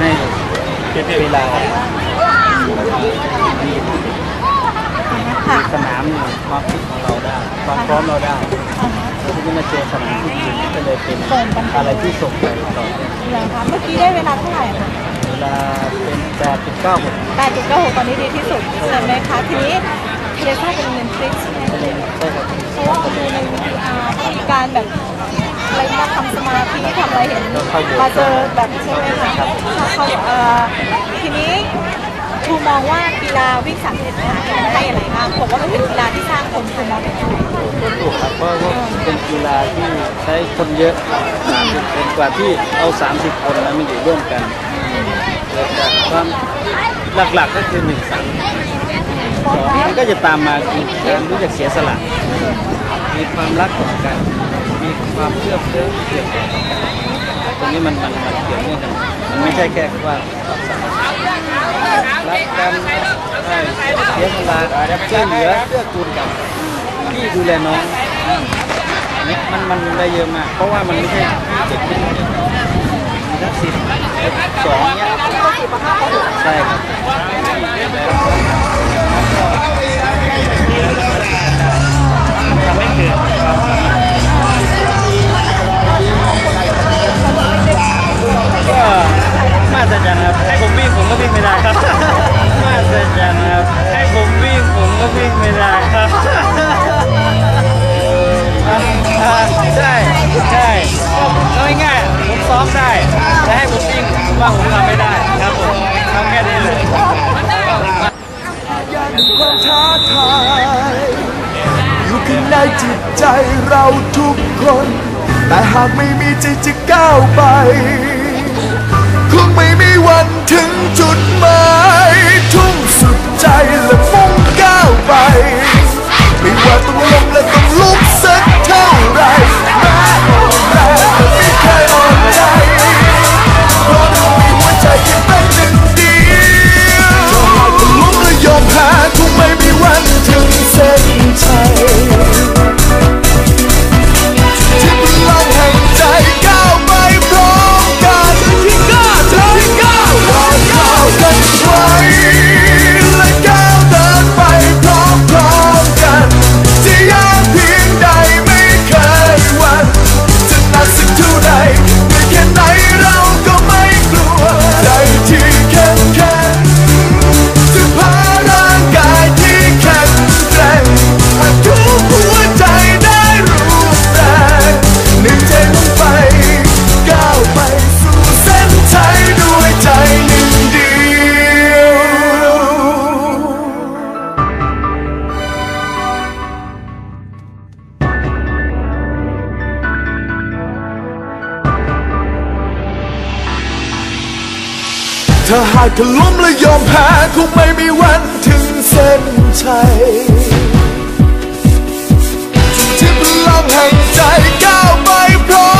ให้เวลาสนามเนี่ยความคิดของเราได้ความพร้อมเราได้แล้วทีนี้มาเจอสนามที่จริงก็เลยเป็นอะไรที่ส่งไปต่อเหรอคะเมื่อกี้ได้เวลาเท่าไหร่คะเวลาเป็น8.96 8.96ตอนนี้ดีที่สุดใช่ไหมคะทีนี้เทเลซ่าเป็นเงินฟรีใช่ไหมใช่ครับเพราะว่าดูในวิดีอาร์มีการแบบอะไรนะทำส มาธิทำอะไรเห็นมาเจอแบบใช่ไหมคะเขาเอ่อทีนี้ครูมองว่ากีฬาวิ่งสามสิบขาได้อะไรบ้างผมว่ามันเป็นกีฬาที่สร้างคนครูมองเป็นยังไงก็ถูกครับเพราะว่าเป็นกีฬาที่ใช้คนเยอะ30คนกว่าที่เอา30คนแล้วมาอยู่ร่วมกันแล้วความหลักๆก็คือหนึ่งสามสองมันก็จะตามมาคือการรู้จักเสียสละมีความรักต่อกัน มีความเชื่อเพื่อเกี่ยวกันตรงนี้มันมันมันเกี่ยวเนื่องกันมันไม่ใช่แค่ว่ารักกันเสียสละช่วยเหลือเกื้อกูลกันที่ดูแลน้องนี่มันมันได้เยอะมาก เพราะว่ามันไม่ใช่เด็กที่ทั้งสิบสองเนี่ยใช่ครับ เราทุกคน แต่หากไม่มีใจจะก้าวไป คงไม่มีวันถึงจุดหมายทุ่มสุดใจและมุ่งก้าวไป ไม่ว่าต้องลงและต้องลุกสักเท่าไหรแม้อ่อนแรง ถ้าหากเธอล้มและยอมแพ้คงไม่มีวันถึงเส้นชัยที่พลังแห่งใจก้าวไปพร้อม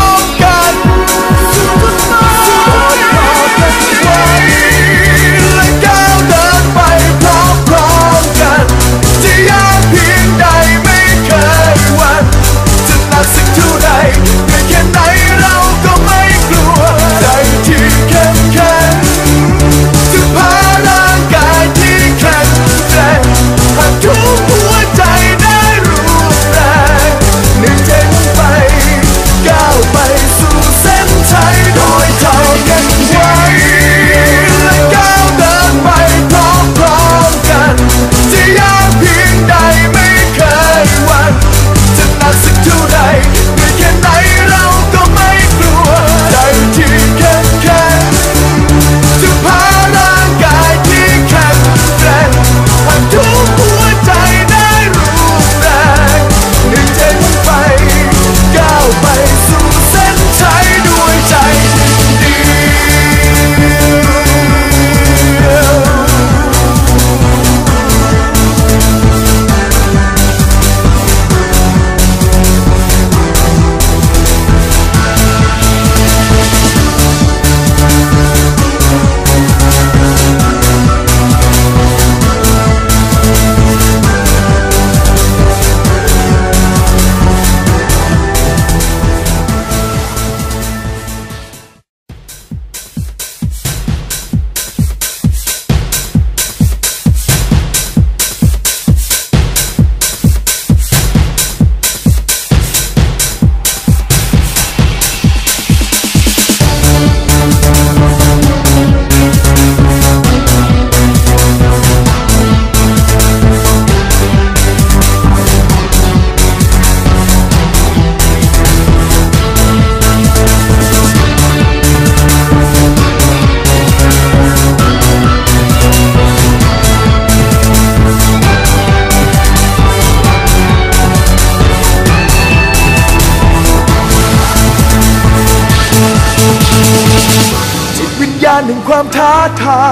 าณแห่งความท้าทา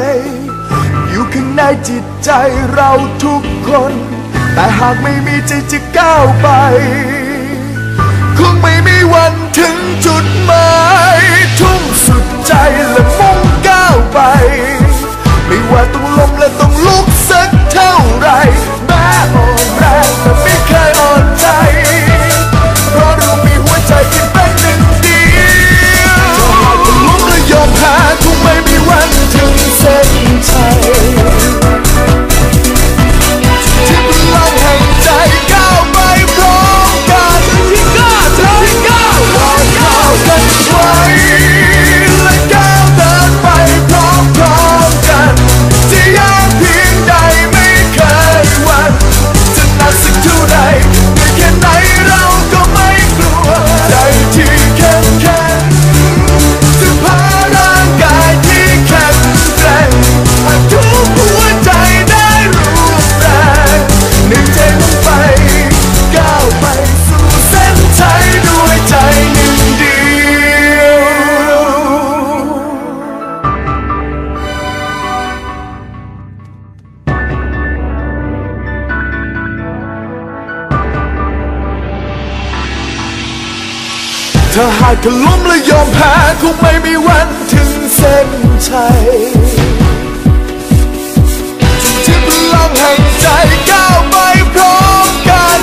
ย อยู่ข้างในจิตใจเราทุกคน แต่หากไม่มีใจจะก้าวไป คงไม่มีวันถึงจุดหมายทุ่มสุดใจและมุ่งก้าวไป ไม่ว่าต้องล้มและต้องลุกสักเท่าไหรแม้อ่อนแรงแต่ไม่เคยอ่อนใจเพราะเรามีหัวใจที่ ส้ ถ้ากล้มและยอมแพ้คงไม่มีวันถึงเส้นชัยที่พลังแห่งใจก้าวไปพร้อมกัน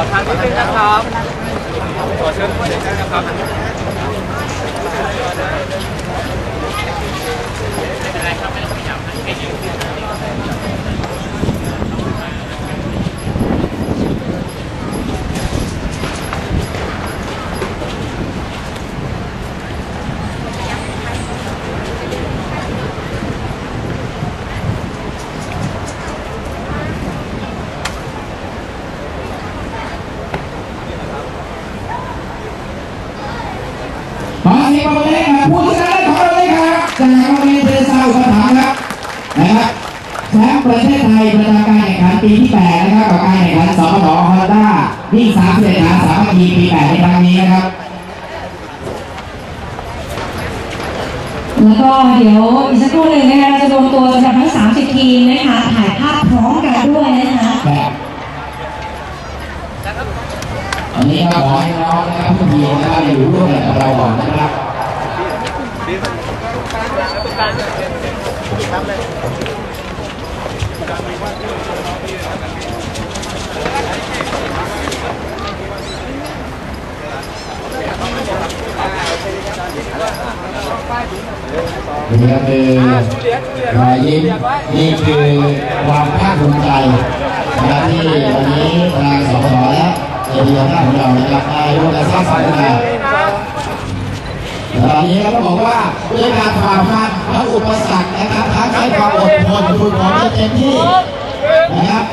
ขอทางนิดนึงนะครับ ขอเชิญคุณด้วยนะครับไม่เป็นไรครับไม่ต้องขยับไม่ต้องยุ่รอเสียงปรบมือให้กับ ผู้ชนะของเราเลยครับจากโรงเรียนเทศาอุปถัมภ์ครับนะครับแชมป์ประเทศไทยประจำการแข่งขันปีที่ 8 นะครับกับการแข่งขันสมทฮอนด้าวิ่ง3เสถาสามัคคีปี 8 ในครั้งนี้นะครับ แล้วก็เดี๋ยวอีกสักครู่หนึ่งนะคะเราจะรวมตัวกันทั้ง 30 ทีมนะคะถ่ายภาพพร้อมกันด้วยนะคะแบบอันนี้ก็ขอให้น้องนะครับทุกทีมนะครับอยู่ร่วมกับเราก่อนนะครับ นี่ก็คือรอยยิ้มนี่คือความภาคภูมิใจนะที่วันนี้ทางสพและเจดีย์ของเรานะครับได้ร่วมกันสร้างสรรค์มา ตอนนี้เราก็บอกว่าด้วยการฝ่าฟันทั้งอุปสรรคนะครับทั้งใช้ความอดทนฝึกฝนจนเต็มที่นะครับ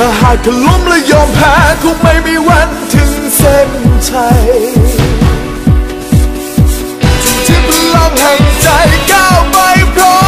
ถ้าหากเธอล้มและยอมแพ้คงไม่มีวันถึงเส้นชัยที่พลังแห่งใจก้าวไปพร้อม